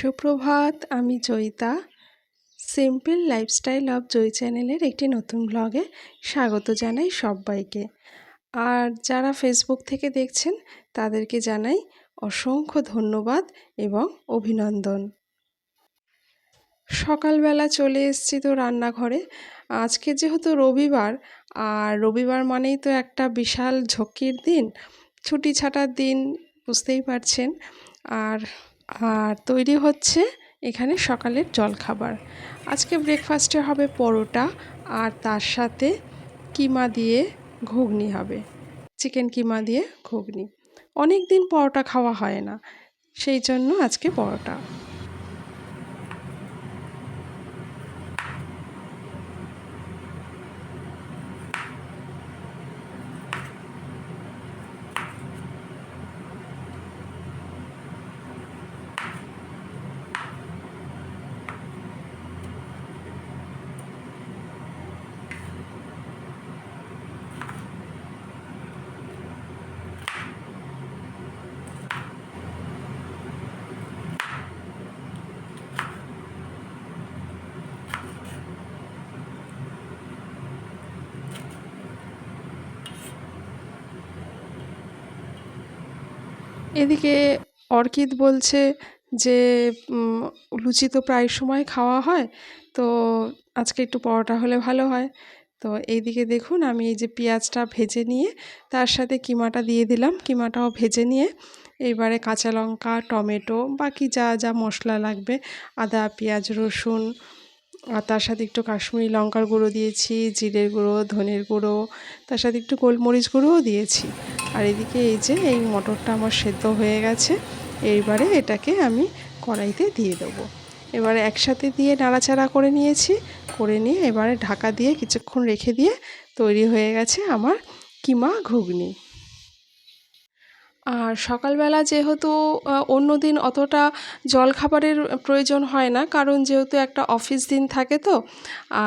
সুপ্রভাত, আমি Joyita. Simple lifestyle of Joy চ্যানেলের একটি নতুন ব্লগে স্বাগত জানাই সবাইকে। আর যারা ফেসবুক থেকে দেখছেন, তাদেরকে জানাই অসংখ্য ধন্যবাদ এবং অভিনন্দন। সকালবেলা চলে এসেছি তো রান্নাঘরে। আজকে যেহেতু রবিবার, আর রবিবার মানেই তো একটা বিশাল ঝক্কির দিন। ছুটি ছাটার দিন, বুঝতেই পারছেন। আর আর তৈরি হচ্ছে এখানে সকালের জলখাবার। আজকে ব্রেকফাস্টে হবে পরোটা আর তার সাথে কিমা দিয়ে ঘুগনি হবে। চিকেন কিমা দিয়ে ঘুগনি। অনেক দিন পরোটা খাওয়া হয় না, সেই জন্য আজকে পরোটা। এদিকে অর্কিদ বলছে যে লুচি তো প্রায় সময় খাওয়া হয়, তো আজকে একটু পরোটা হলে ভালো হয়। তো এইদিকে দেখুন, আমি এই যে পেঁয়াজটা ভেজে নিয়ে তার সাথে কিমাটা দিয়ে দিলাম, কিমাটাও ভেজে নিয়ে এইবারে কাঁচা লঙ্কা, টমেটো বাকি যা যা মশলা লাগবে, আদা, পেঁয়াজ, রসুন আর তার সাথে একটু কাশ্মীরি লঙ্কার গুঁড়ো দিয়েছি, জিরের গুঁড়ো, ধনের গুঁড়ো, তার সাথে একটু গোলমরিচ গুঁড়োও দিয়েছি। আর এদিকে এই যে, এই মটরটা আমার সেদ্ধ হয়ে গেছে, এইবারে এটাকে আমি কড়াইতে দিয়ে দেবো। এবারে একসাথে দিয়ে নাড়াচাড়া করে নিয়েছি, করে নিয়ে এবারে ঢাকা দিয়ে কিছুক্ষণ রেখে দিয়ে তৈরি হয়ে গেছে আমার কিমা ঘুগনি। আর সকালবেলা যেহেতু অন্য দিন অতটা জলখাবারের প্রয়োজন হয় না, কারণ যেহেতু একটা অফিস দিন থাকে তো,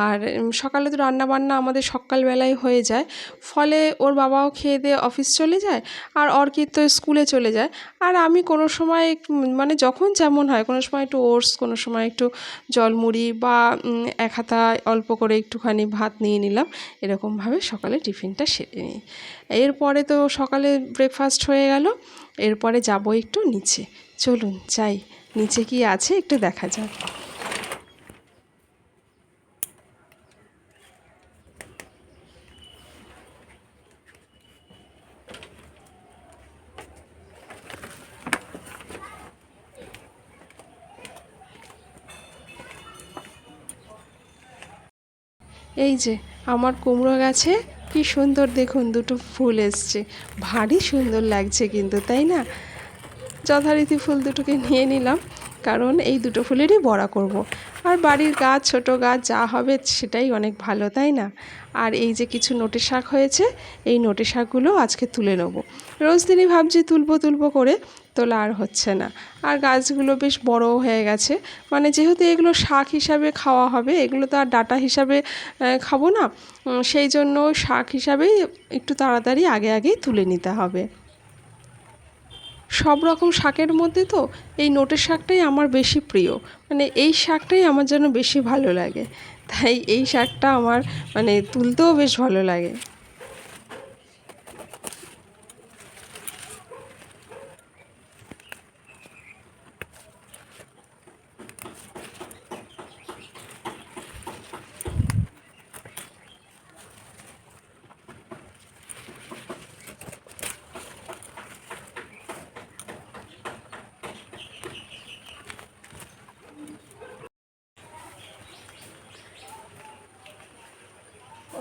আর সকালে তো রান্নাবান্না আমাদের সকালবেলায় হয়ে যায়, ফলে ওর বাবাও খেয়ে দিয়ে অফিস চলে যায়, আর অর্কিত তো স্কুলে চলে যায়, আর আমি কোনো সময় মানে যখন যেমন হয়, কোনো সময় একটু ওটস, কোনো সময় একটু জলমুড়ি বা এক হাতা অল্প করে একটুখানি ভাত নিয়ে নিলাম, এরকমভাবে সকালে টিফিনটা সেরে নিই। এরপরে তো সকালে ব্রেকফাস্ট হয়ে গেল এরপরে যাব একটু নিচে। চলুন, যাই। নিচে কি আছে একটু দেখা যাক। এই যে, আমার কুমড়ো গাছে কি সুন্দর দেখুন, দুটো ফুল এসছে। ভারী সুন্দর লাগছে কিন্তু, তাই না? যথারীতি ফুল দুটোকে নিয়ে নিলাম, কারণ এই দুটো ফুলেরই বড়া করব। আর বাড়ির গাছ, ছোট গাছ, যা হবে সেটাই অনেক ভালো, তাই না? আর এই যে কিছু নোটে শাক হয়েছে, এই নোটে শাকগুলো আজকে তুলে নেব। রোজ দিনই ভাবছি তুলবো তুলবো করে তোলা আর হচ্ছে না। আর গাছগুলো বেশ বড় হয়ে গেছে। মানে যেহেতু এগুলো শাক হিসাবে খাওয়া হবে, এগুলো তো আর ডাটা হিসাবে খাব না। সেই জন্য শাক হিসাবেই একটু তাড়াতাড়ি আগে আগেই তুলে নিতে হবে। সব রকম শাকের মধ্যে তো এই নোটের শাকটাই আমার বেশি প্রিয়। মানে এই শাকটাই আমার যেন বেশি ভালো লাগে। তাই এই শাকটা আমার মানে তুলতেও বেশ ভালো লাগে।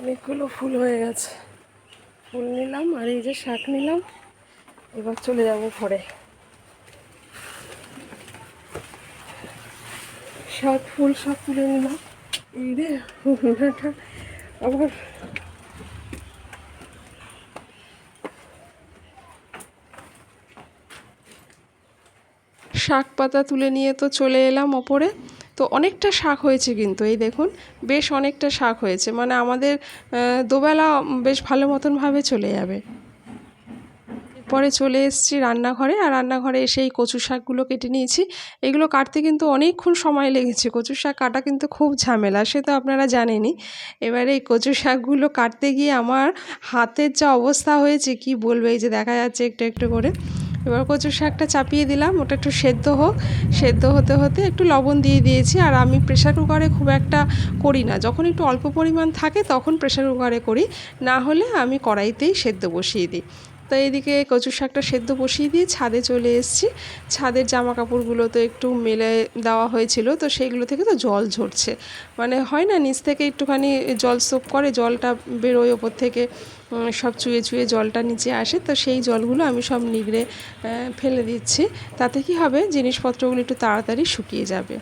অনেকগুলো ফুল হয়ে গেছে। ফুল নিলাম আর এই যে শাক নিলাম। এবার চলে যাব ঘরে। শাক, ফুল সব তুলে নিলাম। এই রে আবার শাক পাতা তুলে নিয়ে তো চলে এলাম ওপরে। তো অনেকটা শাক হয়েছে কিন্তু, এই দেখুন, বেশ অনেকটা শাক হয়েছে। মানে আমাদের দুবেলা বেশ ভালো মতনভাবে চলে যাবে। পরে চলে এসেছি রান্নাঘরে, আর রান্নাঘরে এসে এই কচু শাকগুলো কেটে নিয়েছি। এগুলো কাটতে কিন্তু অনেকক্ষণ সময় লেগেছে। কচু শাক কাটা কিন্তু খুব ঝামেলা, সে তো আপনারা জানেনই। এবারে এই কচু শাকগুলো কাটতে গিয়ে আমার হাতের যা অবস্থা হয়েছে, কি বলবে, এই যে দেখা যাচ্ছে একটু একটু করে। এবার কচু শাকটা চাপিয়ে দিলাম, ওটা একটু সেদ্ধ হোক। সেদ্ধ হতে হতে একটু লবণ দিয়ে দিয়েছি, আর আমি প্রেশার কুকারে খুব একটা করি না। যখন একটু অল্প পরিমাণ থাকে তখন প্রেশার কুকারে করি, না হলে আমি কড়াইতেই সেদ্ধ বসিয়ে দিই। তো এদিকে কচু শাকটা সেদ্ধ বসিয়ে দিয়ে ছাদে চলে এসেছি। ছাদের জামা কাপড়গুলো তো একটু মেলে দেওয়া হয়েছিল, তো সেইগুলো থেকে তো জল ঝরছে। মানে হয় না, নিচ থেকে একটুখানি জল সোপ করে জলটা বেরোয়, ওপর থেকে সব চুয়ে চুয়ে জলটা নিচে আসে, তো সেই জলগুলো আমি সব নিগড়ে ফেলে দিচ্ছি। তাতে কি হবে, জিনিসপত্রগুলো একটু তাড়াতাড়ি শুকিয়ে যাবে।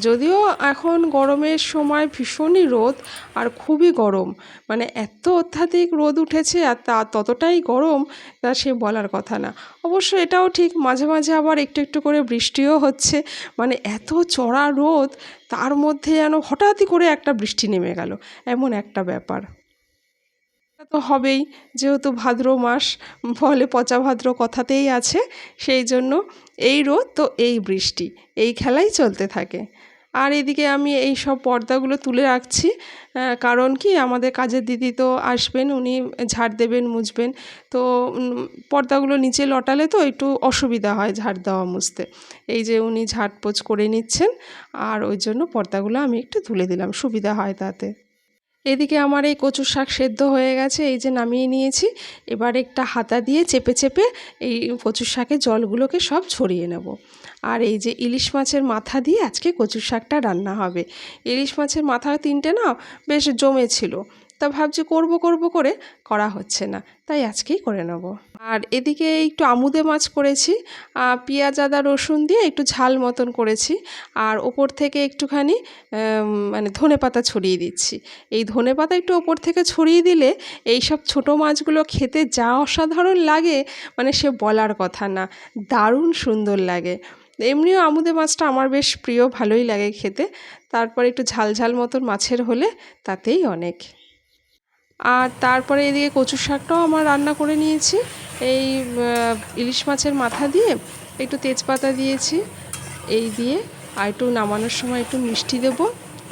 যদিও এখন গরমের সময় ভীষণই রোদ আর খুবই গরম। মানে এত অত্যাধিক রোদ উঠেছে আর তা ততটাই গরম, তা সে বলার কথা না। অবশ্য এটাও ঠিক, মাঝে মাঝে আবার একটু একটু করে বৃষ্টিও হচ্ছে। মানে এত চড়া রোদ, তার মধ্যে যেন হঠাৎই করে একটা বৃষ্টি নেমে গেল। এমন একটা ব্যাপার। তো হবেই, যেহেতু ভাদ্র মাস ফলে পচা ভাদ্র কথাতেই আছে। সেই জন্য এই রোদ তো এই বৃষ্টি, এই খেলাই চলতে থাকে। আর এদিকে আমি এই সব পর্দাগুলো তুলে রাখছি কারণ কি আমাদের কাজের দিদি তো আসবেন, উনি ঝাড় দেবেন, মুছবেন। তো পর্দাগুলো নিচে লটালে তো একটু অসুবিধা হয় ঝাড় দেওয়া, মুছতে। এই যে উনি ঝাড়পোছ করে নিচ্ছেন, আর ওই জন্য পর্দাগুলো আমি একটু তুলে দিলাম, সুবিধা হয় তাতে। এদিকে আমার এই কচুর শাক সেদ্ধ হয়ে গেছে, এই যে নামিয়ে নিয়েছি। এবার একটা হাতা দিয়ে চেপে চেপে এই কচুর শাকের জলগুলোকে সব ছড়িয়ে নেব। আর এই যে ইলিশ মাছের মাথা দিয়ে আজকে কচুর শাকটা রান্না হবে। ইলিশ মাছের মাথা তিনটে না বেশ জমেছিল তা ভাবছি করব করব করে করা হচ্ছে না। তাই আজকেই করে নেব। আর এদিকে একটু আমুদে মাছ করেছি। পেঁয়াজ, আদা, রসুন দিয়ে একটু ঝাল মতন করেছি। আর ওপর থেকে একটুখানি মানে ধনে পাতা ছড়িয়ে দিচ্ছি। এই ধনে পাতা একটু ওপর থেকে ছড়িয়ে দিলে এই সব ছোটো মাছগুলো খেতে যা অসাধারণ লাগে মানে সে বলার কথা না। দারুণ সুন্দর লাগে। এমনিও আমুদে মাছটা আমার বেশ প্রিয়, ভালোই লাগে খেতে। তারপর একটু ঝাল ঝাল মতন মাছের হলে তাতেই অনেক। আর তারপরে এদিকে কচুর শাকটাও আমার রান্না করে নিয়েছি। এই ইলিশ মাছের মাথা দিয়ে একটু তেজপাতা দিয়েছি, এই দিয়ে, আর একটু নামানোর সময় একটু মিষ্টি দেবো,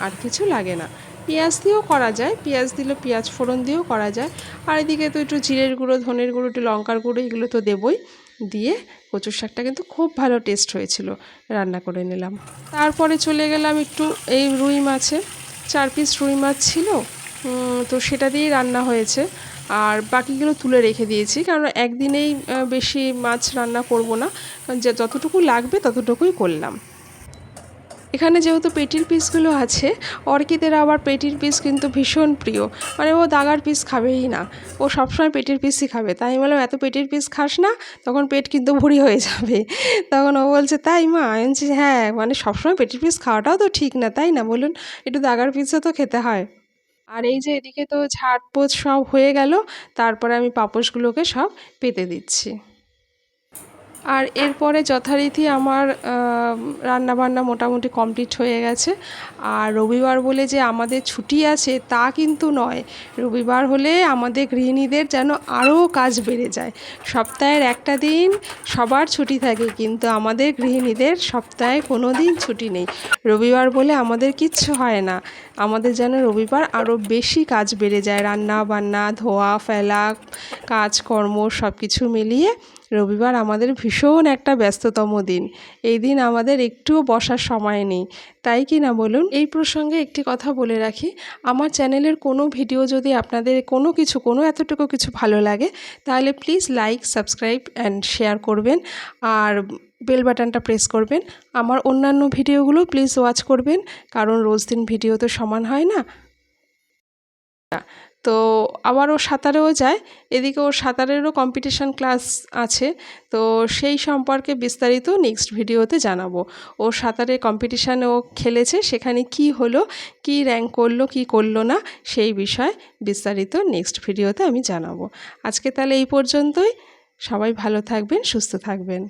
আর কিছু লাগে না। পেঁয়াজ দিয়েও করা যায়, পেঁয়াজ দিলে পেঁয়াজ ফোড়ন দিয়েও করা যায়। আর এদিকে তো একটু জিরের গুঁড়ো, ধনের গুঁড়ো, একটু লঙ্কার গুঁড়ো, এগুলো তো দেবই। দিয়ে কচুর শাকটা কিন্তু খুব ভালো টেস্ট হয়েছিল, রান্না করে নিলাম। তারপরে চলে গেলাম একটু এই রুই মাছে চার পিস রুই মাছ ছিল তো সেটা দিয়েই রান্না হয়েছে। আর বাকিগুলো তুলে রেখে দিয়েছি কারণ একদিনেই বেশি মাছ রান্না করব না। যে যতটুকু লাগবে ততটুকুই করলাম। এখানে যেহেতু পেটির পিসগুলো আছে, অর্কিদের আবার পেটির পিস কিন্তু ভীষণ প্রিয়। মানে ও দাগার পিস খাবেই না। ও সবসময় পেটির পিসই খাবে। তাই বললাম, এত পেটির পিস খাস না, তখন পেট কিন্তু ভুড়ি হয়ে যাবে। তখন ও বলছে, তাই মা? আমি বলছি হ্যাঁ মানে সবসময় পেটির পিস খাওয়াটাও তো ঠিক না, তাই না? বলুন, একটু দাগার পিসও তো খেতে হয়। আর এই যে এদিকে তো ঝাড়পোছ সব হয়ে গেল, তারপরে আমি পাপোশগুলোকে সব পেতে দিচ্ছি। আর এরপরে যথারীতি আমার রান্নাবান্না মোটামুটি কমপ্লিট হয়ে গেছে। আর রবিবার বলে যে আমাদের ছুটি আছে তা কিন্তু নয়। রবিবার হলে আমাদের গৃহিণীদের যেন আরও কাজ বেড়ে যায়। সপ্তাহের একটা দিন সবার ছুটি থাকে, কিন্তু আমাদের গৃহিণীদের সপ্তাহে কোনো দিন ছুটি নেই। রবিবার বলে আমাদের কিচ্ছু হয় না। আমাদের যেন রবিবার আরও বেশি কাজ বেড়ে যায়। রান্না বান্না ধোয়া, ফেলা, কাজকর্ম সব কিছু মিলিয়ে রবিবার আমাদের ভীষণ একটা ব্যস্ততম দিন। এই দিন আমাদের একটুও বসার সময় নেই। তাই কি না বলুন? এই প্রসঙ্গে একটি কথা বলে রাখি। আমার চ্যানেলের কোনো ভিডিও যদি আপনাদের কোনো কিছু, কোনো এতটুকু কিছু ভালো লাগে, তাহলে please like, subscribe and share করবেন। আর বেল বাটনটা প্রেস করবেন। আমার অন্যান্য ভিডিওগুলো প্লিজ ওয়াচ করবেন। কারণ রোজ দিন ভিডিও তো সমান হয় না। তো আবার ও সাঁতারেও যায়। এদিকে ওর সাঁতারেরও কম্পিটিশান ক্লাস আছে। তো সেই সম্পর্কে বিস্তারিত নেক্সট ভিডিওতে জানাব। ও সাঁতারে কম্পিটিশানে ও খেলেছে, সেখানে কি হলো, কি র্যাঙ্ক করল, কি করল না, সেই বিষয়ে বিস্তারিত নেক্সট ভিডিওতে আমি জানাব। আজকে তাহলে এই পর্যন্তই। সবাই ভালো থাকবেন, সুস্থ থাকবেন।